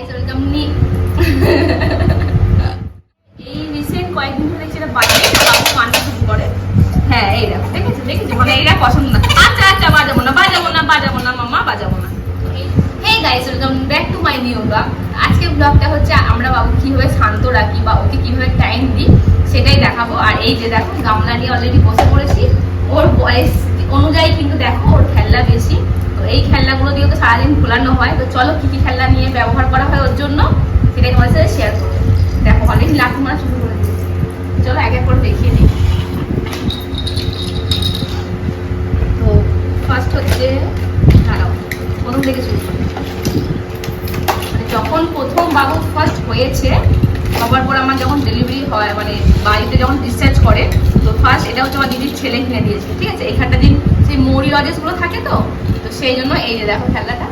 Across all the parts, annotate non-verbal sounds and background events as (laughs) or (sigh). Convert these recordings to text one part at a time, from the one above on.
Guys welcome নি। এই recent কয়েকদিন ধরে এটা বাজে বাবু কান্না শুরু করে। হ্যাঁ এই দেখো, দেখেছ দেখেছ? মানে এইটা পছন্দ না। আচ্ছা আচ্ছা বাজাবো না বাজাবো না বাজাবো না, মামা, বাজাবো না। Hey guys welcome back to my new blog আজকের ব্লগটা হচ্ছে আমরা বাবু কীভাবে শান্ত রাখি বা ওকে কীভাবে টাইম দিই, সেটাই দেখাবো। আর এই যে দেখো, গামলা নিয়ে অলরেডি বসে পড়েছি। ওর বয়স অনুযায়ী কিন্তু দেখো ওর খেলনা বেশি তো এই খেলনাগুলো দিয়ে তো সারাদিন ভোলানো হয়। তো চলো কি কি খেলনা নিয়ে ব্যবহার করা হয় ওর জন্য, সেটাই তোমার সাথে শেয়ার করব। দেখো অনেক লাঠি মারা শুরু করে দিয়েছে। চলো এক এক করে দেখিয়ে দিই তো ফার্স্ট হচ্ছে প্রথম থেকে শুরু মানে যখন প্রথম বাবু ফার্স্ট হয়েছে হবার পর আমার যখন ডেলিভারি হয় মানে বাড়িতে যখন ডিসচার্জ করে তো ফার্স্ট এটা হচ্ছে আমার দিদির ছেলে কিনে দিয়েছে ঠিক আছে? এখানটা দিন সেই মরি লজেসগুলো থাকে তো তো সেই জন্য এই যে দেখো খেলনাটা।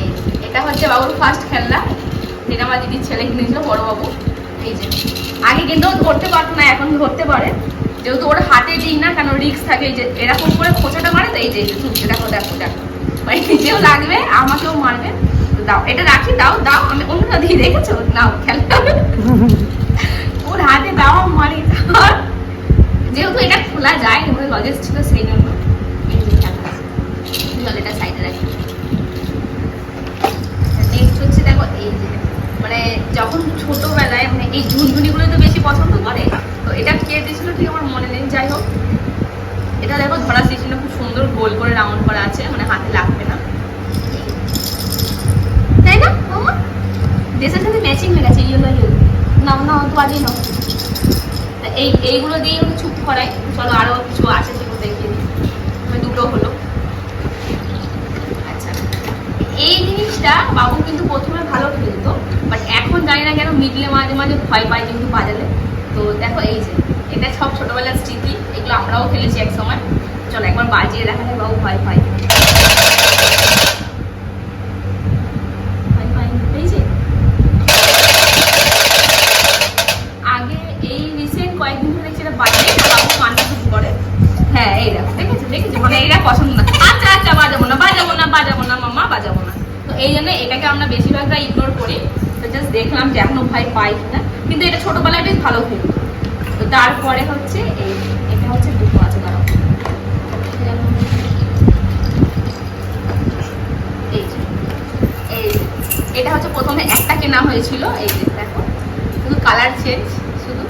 এই এটা হচ্ছে বাবুর ফার্স্ট খেলনা যেটা আমার দিদির ছেলে কিনেছিল বড় বাবু এই যে আগে কিন্তু ধরতে পারতো না এখন ধরতে পারে। যেহেতু ওর হাতে দিই না কেন রিক্স থাকে এই যে এরকম করে খোঁচাটা মারে তো এই যে ছুটছে দেখো দেখো দেখো। মানে নিজেও লাগবে আমাকেও মারবে। তো দাও এটা রাখি দাও দাও আমি অন্যটা দিয়ে দেখেছ? নাও খেলতে (laughs) ওর হাতে দাও মারি দাও। যেহেতু এটা খোলা যায় এবার লজেস ছিল, সেই জন্য হচ্ছে দেখো এই যে মানে যখন ছোটবেলায় মানে এই ঝুনঝুনিগুলো তো বেশি পছন্দ করে, তো এটা কে ঠিক আমার মনে নেই, যাই হোক। এটা দেখো ধরা দিয়েছিল, খুব সুন্দর গোল করে রাউন্ড করা আছে মানে হাতে লাগবে না। তাই না ড্রেসের সাথে ম্যাচিং হয়ে গেছে ইয়েলো ইয়েলো নাও নাও তো আজই নাও। এই, এইগুলো দিয়ে ওকে চুপ করাই। চলো আরও কিছু আছে সেগুলো দিই। মানে দুটো হলো। আচ্ছা। এই জিনিসটা বাবু কিন্তু প্রথমে ভালো খেলতো বাট এখন জানি না কেন মিডলে মাঝে মাঝে ভয় পায় কিন্তু বাজালে। তো দেখো এই যে, এটা সব ছোটোবেলার স্মৃতি, এগুলো আমরাও খেলেছি এক সময় চলো একবার বাজিয়ে দেখা যায় বাবু ভয় পায় এই জন্য এটাকে আমরা বেশিরভাগটা ইগনোর করি। তো জাস্ট দেখলাম যে এখনও ভয় পাই কিনা। কিন্তু এটা ছোটোবেলায় বেশ ভালো খেলি তো তারপরে হচ্ছে এই, এটা হচ্ছে দুটো আছে এই এটা হচ্ছে প্রথমে একটা কেনা হয়েছিল। এই যে দেখো, শুধু কালার চেঞ্জ শুধু।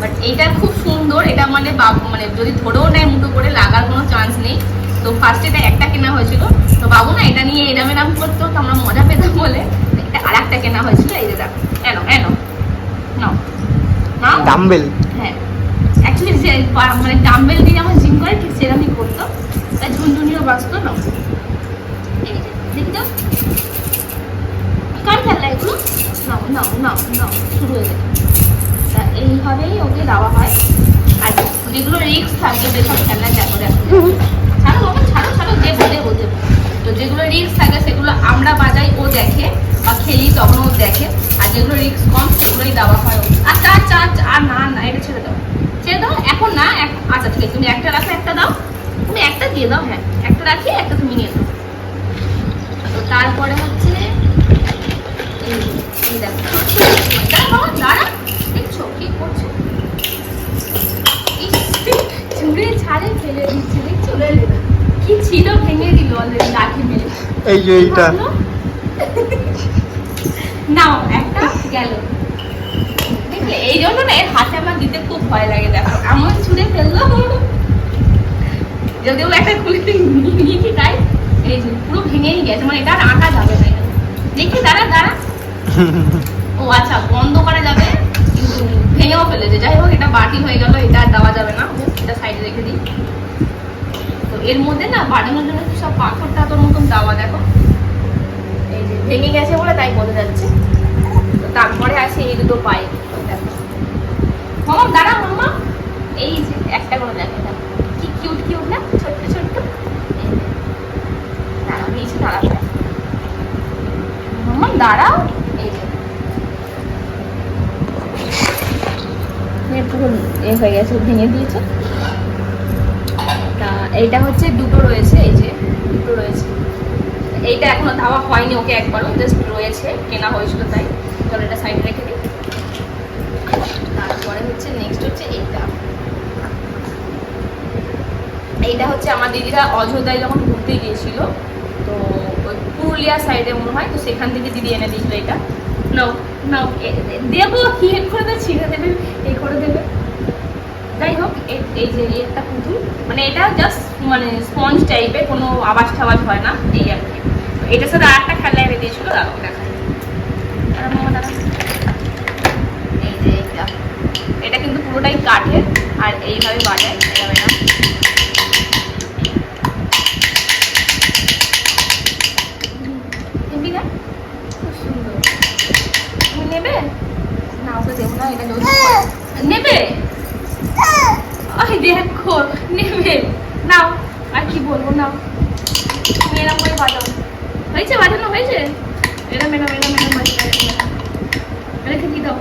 বাট এইটা খুব সুন্দর, এটা মানে মানে যদি ধরেও নেয় মুঠো করে, লাগার কোনো চান্স নেই। তো ফার্স্ট এটা একটা কেনা হয়েছিল। তো বাবু না এটা নিয়ে এরাম এরাম করতো তো আমরা মজা পেতাম বলে এটা আর একটা কেনা হয়েছিল। এই যে দেখো এনো এনো নাও। নাও। ডাম্বেল হ্যাঁ। অ্যাকচুয়ালি যে মানে ডাম্বেল দিয়ে আমার জিম করে ঠিক সেরকমই করতো। তাই ঝুনঝুনিও বাঁচতো না এই যে, দেখি তো কার খেলা এগুলো? নাও নাও নাও নাও শুরু হয়ে গেছে তা এইভাবেই ওকে দেওয়া হয়। আর যেগুলো রিক্স থাকে যেসব খেলনা দেখো দেখো। দেবো দেবো তো যেগুলো রিক্স থাকে, সেগুলো আমরা বাজাই, ও দেখে বা খেলি, তখন ও দেখে। আর যেগুলো রিক্স কম, সেগুলোই দেওয়া হয় ওকে। আচ্ছা আচ্ছা আর না না, এটা ছেড়ে দাও। ছেড়ে দাও, এখন না আচ্ছা ঠিক আছে, তুমি একটা রাখো, একটা দাও। তুমি একটা দিয়ে দাও হ্যাঁ একটা রাখি, একটা তুমি নিয়ে দাও তো তারপরে হচ্ছে দেখছ, কি করছ? ছাড়ে ফেলে দিচ্ছে, দেখছ? কি ছিল? ভেঙে দিল অলরেডি লাঠি মেরে। এই যে এইটা। নাও একটা গেল। দেখলে এই জন্য না এর হাতে আমার দিতে খুব ভয় লাগে দেখো। এমন ছুঁড়ে ফেলল। যদিও একটা খুলে নিয়েছি তাই এই যে পুরো ভেঙেই গেছে মানে এটা আর আঁকা যাবে না দেখি দাঁড়া দাঁড়া। ও আচ্ছা বন্ধ করা যাবে কিন্তু ভেঙেও ফেলেছে। যাই হোক এটা বাটি হয়ে গেল এটা আর দেওয়া যাবে না। এটা সাইডে রেখে দিই। এর মধ্যে না বাড়ানোর জন্য সব পাথর টাথর মতন দেওয়া, দেখো। এই যে ভেঙে গেছে বলে তাই বোঝা যাচ্ছে। তো তারপরে আছে এই দুটো পায়ে। দেখো। মামা দাঁড়া মামা। এই যে একটা করে দেখে কি কিউট কিউট না? ছোট্ট ছোট্ট। এই যে। দাঁড়াও দাঁড়াও। এই যে। এ হয়ে গেছে, ভেঙে দিয়েছে। তা এইটা হচ্ছে দুটো রয়েছে, এই যে দুটো রয়েছে। এইটা এখনও ধাওয়া হয়নি ওকে একবারও জাস্ট রয়েছে, কেনা হয়েছিল তাই। চলো এটা সাইডে রেখে দিই। তারপরে হচ্ছে নেক্সট হচ্ছে এইটা। এইটা হচ্ছে আমার দিদিরা অযোধ্যায় যখন ঘুরতে গিয়েছিল, তো ওই পুরুলিয়া সাইডে মনে হয়, তো সেখান থেকে দিদি এনে দিয়েছিল এটা নাও নাও দেবো, কি করে ছিঁড়ে দেবে এই করে দেবে। যাই হোক এই যে একটা পুতুল মানে এটা জাস্ট মানে স্পঞ্জ টাইপের কোনো আওয়াজ টাওয়াজ হয় না, এই আর কি। এটার সাথে আর একটা খেলা এনে দিয়েছিল, দাঁড়াও। এই যে এইটা। এটা কিন্তু পুরোটাই কাঠের, আর এইভাবে বাজায় না নিবি না খুব সুন্দর তুমি নেবে না ওকে দেবো না এটা যৌতুক করে। নেবে ওই দেখো নেবে নাও আর কি বলব নাও তুমি এরকম করে বাজাও হয়েছে বাজানো হয়েছে এরম এরম এরম এরম বাজাতে রেখে কি দাও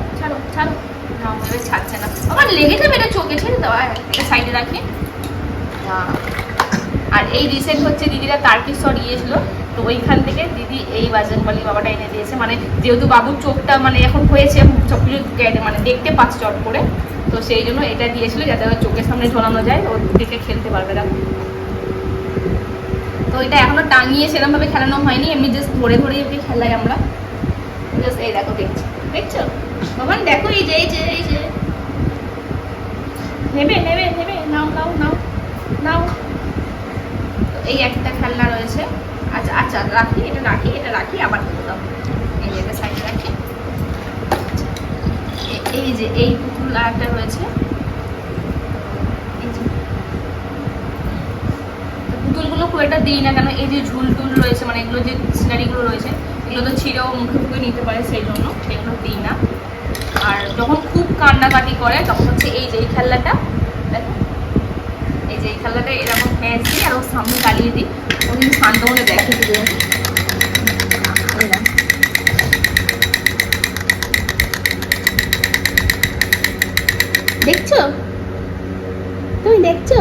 ছাড়ছে না। চোখে সাইডে রাখি। আর এই রিসেন্ট হচ্ছে দিদিরা তারকেশ্বর গিয়েছিল তো ওইখান থেকে দিদি এই বাজরংবালি বাবাটা এনে দিয়েছে। মানে যেহেতু বাবুর চোখটা মানে এখন হয়েছে কিছু মানে দেখতে পাচ্ছে চট করে। তো সেই জন্য এটা দিয়েছিল যাতে ওর চোখের সামনে ঝোলানো যায়, ওর দিকে খেলতে পারবে না। তো এটা এখনও টাঙিয়ে সেরকম ভাবে খেলানো হয়নি, এমনি জাস্ট ধরে ধরে ওকে খেলাই আমরা। জাস্ট এই দেখো, দেখছ। দেখছ? ভগবান, দেখো এই যে এই যে এই যে। নেবে নেবে নেবে, নাও নাও নাও নাও। এই একটা খেলনা রয়েছে। আচ্ছা আচ্ছা রাখি, এটা রাখি এটা রাখি, আবার দাও। এই যে, এটা সাইডে রাখি। এই যে, এই পুতুল একটা রয়েছে। পুতুলগুলো খুব একটা দিই না, কেন এই যে ঝুল টুল রয়েছে মানে এগুলো যে সিনারিগুলো রয়েছে, এগুলো তো ছিঁড়েও মুখে মুখে নিতে পারে, সেই জন্য সেগুলো দিই না। আর যখন খুব কান্নাকাটি করে, তখন হচ্ছে এই যে এই খেলনাটা এই যে এই খেলনাটা এরকম প্যাঁচ দিই আর ওর সামনে দাঁড়িয়ে দিই। ও কিন্তু শান্ত মনে দেখে। দিবে দেখছ তুমি দেখছ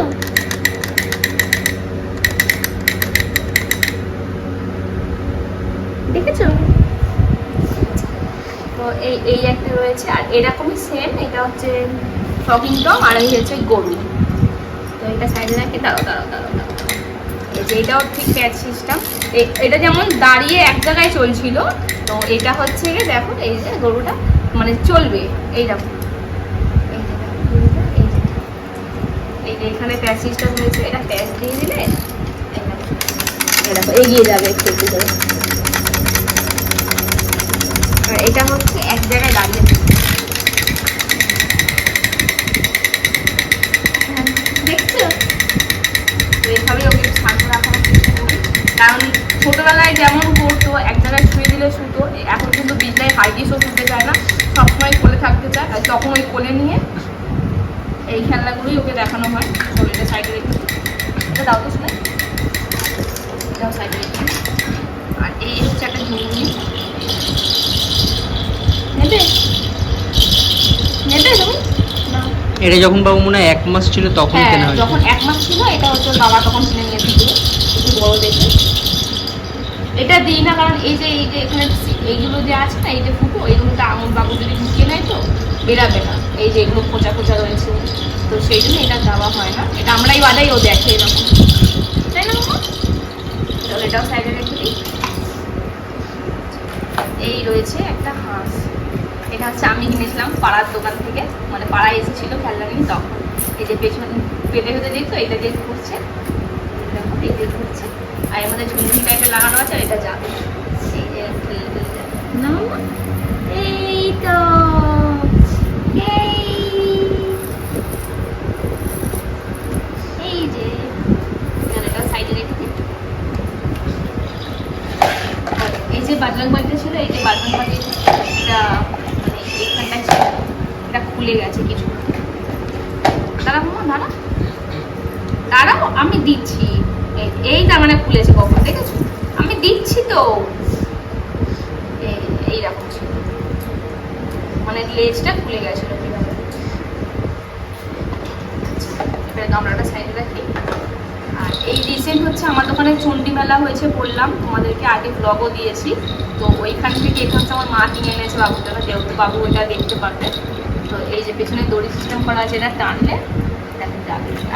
দেখেছ তো এই এই একটা রয়েছে। আর এরকমই সেম এটা হচ্ছে শপিং টম আর এই হচ্ছে গরু তো এটা সাইডে রাখি, দাঁড়াও দাঁড়াও দাঁড়াও এটাও ঠিক প্যাচ সিস্টেম এটা যেমন দাঁড়িয়ে এক জায়গায় চলছিল, তো এটা হচ্ছে গিয়ে দেখো, এই যে গরুটা মানে চলবে এই দেখো, এই যে এখানে প্যাচ সিস্টেম হয়েছে এটা প্যাচ দিয়ে দিলে এগিয়ে যাবে একটু একটু করে। আর এটা হচ্ছে এক জায়গায় দাঁড়িয়ে দেখছ? তো ওকে শান্ত রাখার চেষ্টা করি কারণ ছোটবেলায় যেমন করতো, এক জায়গায় শুয়ে দিলে শুতো, এখন কিন্তু বিছনায় হাইটিসও শুতে চায় না, সবসময় কোলে থাকতে চায় আর তখন ওই কোলে নিয়ে এই খেলনাগুলোই ওকে দেখানো হয়, শরীরে সাইডে রেখে। এটা দাও তো শুনে। সাইডে রেখে। আর এই হচ্ছে একটা ঝুড়ি এটা যখন বাবু মনে হয় এক মাস ছিল তখন হ্যাঁ কেনা হয়েছে। যখন এক মাস ছিল এটা হচ্ছে বাবা তখন কিনে নিয়ে এসেছিল। একটু বড় দেখে। এটা দিই না কারণ এই যে এই যে এখানে এইগুলো যে আছে না এই যে ফুটো এইগুলোতে আঙুল বাবু যদি ঢুকিয়ে নেয় তো বেরাবে না। এই যে এগুলো খোঁচা খোঁচা রয়েছে। তো সেই জন্য এটা দেওয়া হয় না। এটা আমরাই বাদাই ও দেখে এরকম। তাই না এটাও সাইডে রেখে দিই। এই রয়েছে একটা হাঁস। এটা হচ্ছে আমি কিনেছিলাম পাড়ার দোকান থেকে। মানে পাড়ায় এসেছিল খেলনা নিয়ে তখন। এই যে পেছন পেটে পেটে দেখতো এটা দিয়ে ঘুরছে। দেখো এই ঘুরছে। আর এর মধ্যে ঝুমঝুম টাইপের লাগানো আছে আর এটা যাবে। না? এই তো। এই। যে। বাজরং বাড়িতে ছিল এই যে বাজরং বাড়ি এটা মানে এইখানটায় ছিল এটা খুলে গেছে কিছু। দাঁড়া মামা দাঁড়া দাঁড়াও, আমি দিচ্ছি। এই- তার মানে খুলেছে কখন, দেখেছ? আমি দিচ্ছি তো। এই- এইরকম ছিল। মানে লেজটা খুলে গেছিল এবারে। গামলাটা সাইডে রাখি। আর এই রিসেন্ট হচ্ছে আমার দোকানে চণ্ডী মেলা হয়েছে বললাম, তোমাদেরকে আগে ব্লগও দিয়েছি। তো ওইখান থেকে এটা হচ্ছে আমার মা কিনে এনেছে জন্য, যেহেতু বাবু এটা দেখতে পারবে। তো এই যে পেছনে দড়ি সিস্টেম করা আছে, এটা টানলে দেখো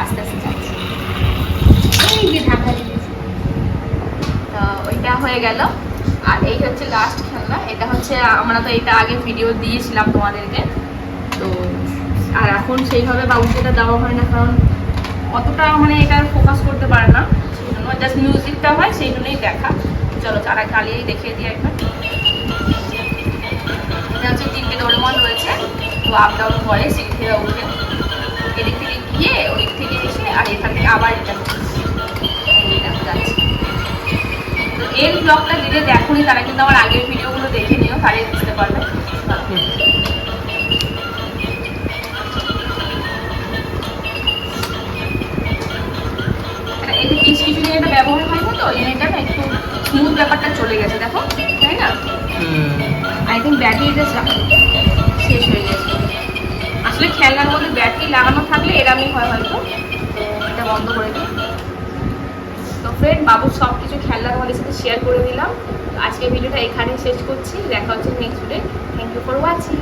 আস্তে আস্তে যাচ্ছে। এই ওইটা হয়ে গেল। আর এই হচ্ছে লাস্ট খেলনা। এটা হচ্ছে, আমরা তো এটা আগে ভিডিও দিয়েছিলাম তোমাদেরকে। তো, আর এখন সেইভাবে বাবুকে দেওয়া হয় না, কারণ অতটা মানে এটা ফোকাস করতে পারে না। সেই জন্য জাস্ট মিউজিকটা হয়, সেই জন্যই দেখা। চলো তারা চালিয়েই দেখিয়ে দিই একবার। এটা হচ্ছে তিনটে ডোরেমন রয়েছে। তো আপ ডাউন করে সিট থেকে উঠে এদিক থেকে গিয়ে ওদিক থেকে এসে আর এখান থেকে আবার এটা তো এর ব্লগটা দিলে দেখোনি তারা কিন্তু আমার আগের ভিডিওগুলো দেখে নিও, তাহলে বুঝতে পারবে। এটা- এতে কিছু দিন এটা ব্যবহার হয় না তো? এই একটু স্মুথ ব্যাপারটা চলে গেছে। দেখো থিঙ্ক চাপ শেষ হয়ে গেছে। আসলে খেলনার মধ্যে ব্যাটারি লাগানো থাকলে এরমই হয় হয়তো এটা বন্ধ করে দিই। তো ফ্রেন্ড বাবুর সব কিছু খেলনা তোমাদের সাথে শেয়ার করে দিলাম। আজকে ভিডিওটা এখানেই শেষ করছি। দেখা হচ্ছে next day thank you for watching